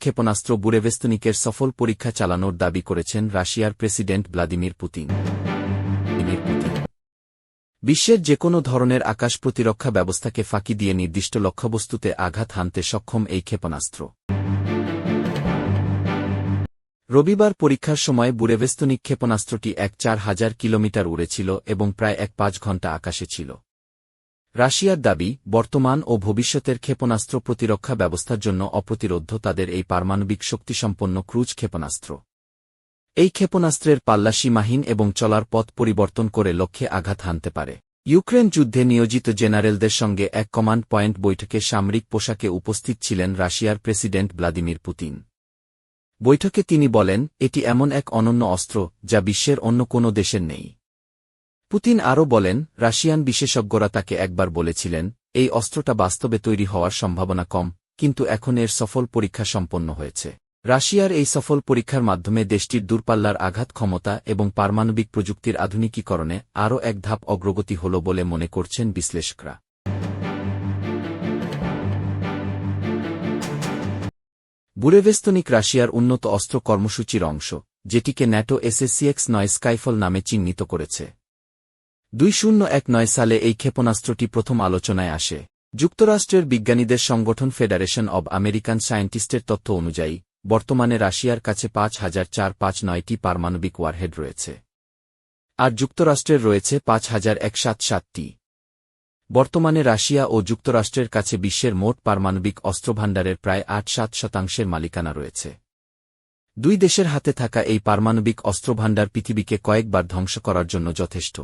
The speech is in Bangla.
ক্ষেপণাস্ত্র বুরেভেস্তনিকের সফল পরীক্ষা চালানোর দাবি করেছেন রাশিয়ার প্রেসিডেন্ট ভ্লাদিমির পুতিন। বিশ্বের যে কোনো ধরনের আকাশ প্রতিরক্ষা ব্যবস্থাকে ফাঁকি দিয়ে নির্দিষ্ট লক্ষ্যবস্তুতে আঘাত হানতে সক্ষম এই ক্ষেপণাস্ত্র। রবিবার পরীক্ষার সময় বুরেভেস্তনিক ক্ষেপণাস্ত্রটি এক চার হাজার কিলোমিটার উড়েছিল এবং প্রায় এক পাঁচ ঘণ্টা আকাশে ছিল। রাশিয়ার দাবি, বর্তমান ও ভবিষ্যতের ক্ষেপণাস্ত্র প্রতিরক্ষা ব্যবস্থার জন্য অপ্রতিরোধ্য তাদের এই পারমাণবিক শক্তিসম্পন্ন ক্রুজ ক্ষেপণাস্ত্র। এই ক্ষেপণাস্ত্রের পাল্লা সীমাহীন এবং চলার পথ পরিবর্তন করে লক্ষ্যে আঘাত হানতে পারে। ইউক্রেন যুদ্ধে নিয়োজিত জেনারেলদের সঙ্গে এক কমান্ড পয়েন্ট বৈঠকে সামরিক পোশাকে উপস্থিত ছিলেন রাশিয়ার প্রেসিডেন্ট ভ্লাদিমির পুতিন। বৈঠকে তিনি বলেন, এটি এমন এক অনন্য অস্ত্র, যা বিশ্বের অন্য কোনো দেশের নেই। পুতিন আরও বলেন, রাশিয়ান বিশেষজ্ঞরা তাকে একবার বলেছিলেন, এই অস্ত্রটা বাস্তবে তৈরি হওয়ার সম্ভাবনা কম, কিন্তু এখন এর সফল পরীক্ষা সম্পন্ন হয়েছে। রাশিয়ার এই সফল পরীক্ষার মাধ্যমে দেশটির দূরপাল্লার আঘাত ক্ষমতা এবং পারমাণবিক প্রযুক্তির আধুনিকীকরণে আরও এক ধাপ অগ্রগতি হল বলে মনে করছেন বিশ্লেষকরা। বুরেভেস্তনিক রাশিয়ার উন্নত অস্ত্র কর্মসূচির অংশ, যেটিকে ন্যাটো এসএসসিএক্স নয় স্কাইফল নামে চিহ্নিত করেছে। দুই শূন্য এক নয় সালে এই ক্ষেপণাস্ত্রটি প্রথম আলোচনায় আসে। যুক্তরাষ্ট্রের বিজ্ঞানীদের সংগঠন ফেডারেশন অব আমেরিকান সায়েন্টিস্টের তথ্য অনুযায়ী, বর্তমানে রাশিয়ার কাছে পাঁচ হাজার চার পাঁচ নয়টি পারমাণবিক ওয়ারহেড রয়েছে। আর যুক্তরাষ্ট্রের রয়েছে পাঁচ হাজার এক সাত সাতটি বর্তমানে রাশিয়া ও যুক্তরাষ্ট্রের কাছে বিশ্বের মোট পারমাণবিক অস্ত্রভাণ্ডারের প্রায় আট সাত শতাংশের মালিকানা রয়েছে। দুই দেশের হাতে থাকা এই পারমাণবিক অস্ত্রভাণ্ডার পৃথিবীকে কয়েকবার ধ্বংস করার জন্য যথেষ্ট।